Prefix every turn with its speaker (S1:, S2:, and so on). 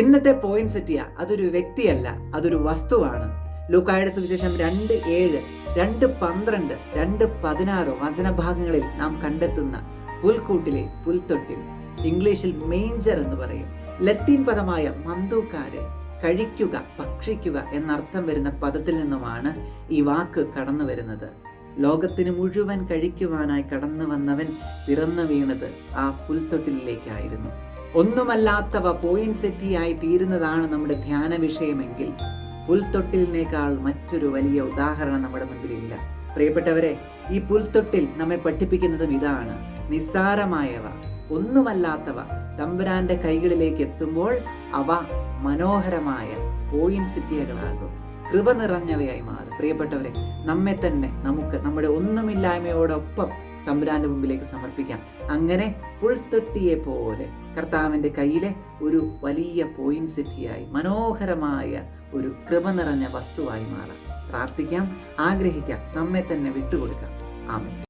S1: ഇന്നത്തെ പോയിന്റ് സെറ്റിയ അതൊരു വ്യക്തിയല്ല അതൊരു വസ്തുവാണ്. ലൂക്കായുടെ സുവിശേഷം രണ്ട് ഏഴ് രണ്ട് പന്ത്രണ്ട് രണ്ട് പതിനാറ് വചനഭാഗങ്ങളിൽ നാം കണ്ടെത്തുന്ന പുൽക്കൂട്ടിലെ പുൽത്തൊട്ടിൽ ഇംഗ്ലീഷിൽ മേഞ്ചർ എന്ന് പറയും. ലത്തീൻ പദമായ മന്ദൂക്കാരെ കഴിക്കുക ഭക്ഷിക്കുക എന്നർത്ഥം വരുന്ന പദത്തിൽ നിന്നുമാണ് ഈ വാക്ക് കടന്നു വരുന്നത്. ലോകത്തിന് മുഴുവൻ കഴിക്കുവാനായി കടന്നു വന്നവൻ പിറന്നു വീണത് ആ പുൽത്തൊട്ടിലേക്കായിരുന്നു ഒന്നുമല്ലാത്തവ പോയിന്റ് സെറ്റിയായി തീരുന്നതാണ് നമ്മുടെ ധ്യാന വിഷയമെങ്കിൽ പുൽത്തൊട്ടിലിനേക്കാൾ മറ്റൊരു വലിയ ഉദാഹരണം നമ്മുടെ മുൻപിലില്ല. പ്രിയപ്പെട്ടവരെ ഈ പുൽത്തൊട്ടിൽ നമ്മെ പഠിപ്പിക്കുന്നതും ഇതാണ്. നിസ്സാരമായവ ഒന്നുമല്ലാത്തവ തമ്പുരാന്റെ കൈകളിലേക്ക് എത്തുമ്പോൾ അവ മനോഹരമായ പോയിന്റ് സിറ്റിയകളാകും കൃപ നിറഞ്ഞവയായി മാറും. പ്രിയപ്പെട്ടവരെ നമ്മെ തന്നെ നമുക്ക് നമ്മുടെ ഒന്നുമില്ലായ്മയോടൊപ്പം തമ്പുരാന്റെ മുമ്പിലേക്ക് സമർപ്പിക്കാം. അങ്ങനെ പുൽത്തൊട്ടിയെ പോലെ കർത്താവിന്റെ കയ്യിലെ ഒരു വലിയ പോയിന്റ് സെറ്റിയായി മനോഹരമായ ഒരു കൃപ നിറഞ്ഞ വസ്തുവായി മാറാം. പ്രാർത്ഥിക്കാം ആഗ്രഹിക്കാം നമ്മെ തന്നെ വിട്ടുകൊടുക്കാം. ആമേ